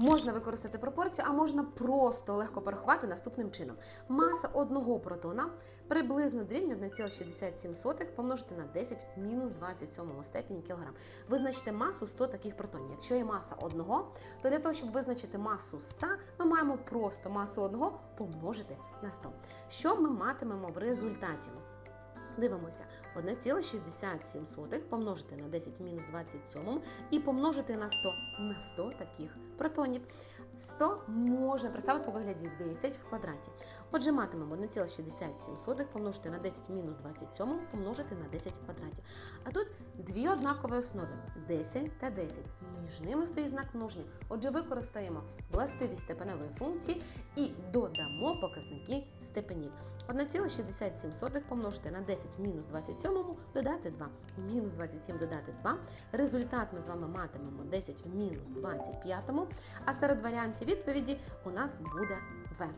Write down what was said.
Можна використати пропорцію, а можна просто легко порахувати наступним чином. Маса одного протона приблизно дорівнює 1,67 помножити на 10 в мінус 27 степені кілограм. Визначте масу 100 таких протонів. Якщо є маса одного, то для того, щоб визначити масу 100, ми маємо просто масу одного помножити на 100. Що ми матимемо в результаті? Дивимося, 1,67 помножити на 10 в мінус 27 і помножити на 100 на 100 таких протонів. 100 можна представити у вигляді 10 в квадраті. Отже, матимемо 1,67 помножити на 10 в мінус 27 помножити на 10 в квадраті. А тут дві однакові основи 10 та 10. Між ними стоїть знак множення. Отже, використаємо властивість степеневої функції і додамо показники степенів. 1,67 помножити на 10 в мінус 27 додати 2. Мінус 27 додати 2. Результат ми з вами матимемо 10 в мінус 25, а серед варіантів відповіді у нас буде В.